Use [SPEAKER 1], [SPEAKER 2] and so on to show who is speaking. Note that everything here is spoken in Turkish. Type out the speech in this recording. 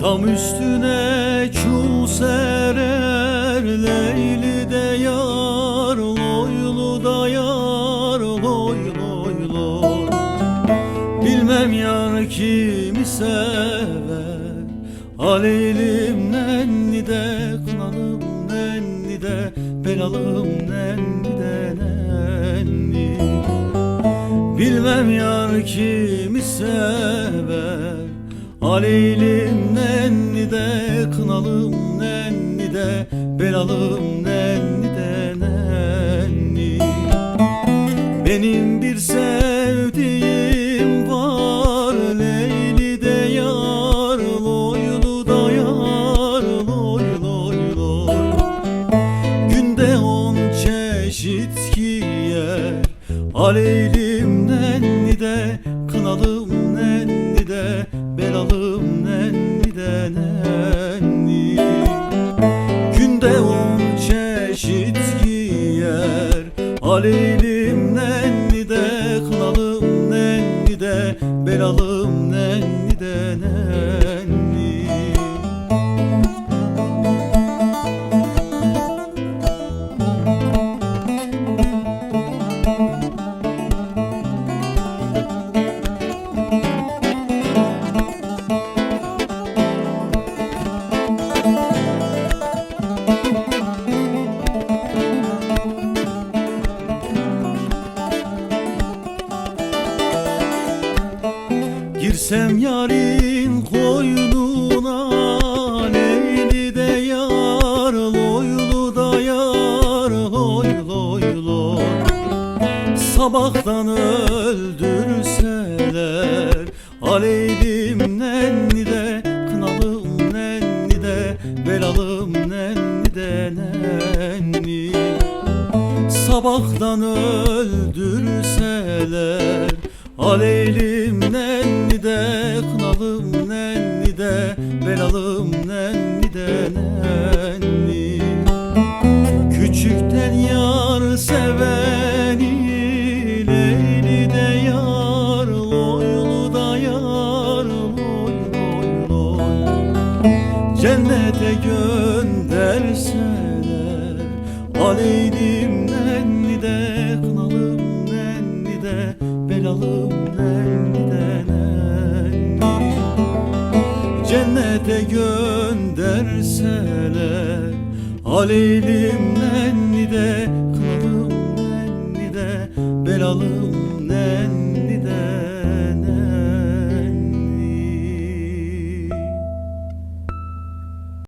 [SPEAKER 1] Tam üstüne çul serer Leyli de yar Loylu da yar Loy loy loy. Bilmem yar kimi sever Aleylim nenni de Kınalım nenni de Belalım nenni de nenni Bilmem yar kimi sever Aleylim nenni de Kınalım nenni de Belalım nenni de nenni. Benim bir sevdiğim var Leyli de yar Loylu da yar Loy loy loy. Günde on çeşit giyer Aleylim nenni de Kınalım nenni de nenni Günde on çeşit giyer Aleylim Girsem yarın koynuna Leyli de yar Loylu da yar Loy loy loy. Sabahtan öldürseler Aleylim nenni de Kınalım nenni de Belalım nenni de nenni. Sabahtan öldürseler Aleylim Belalım nenni de nenni. Küçükten yar seveni Leyli de yar Loylu da yar Loy loy loy. Cennete gönderseler Aleylim nenni de Kınalım nenni de Belalım Cennete gönderseler. Aleylim nenni de Kınalım nenni de Belalım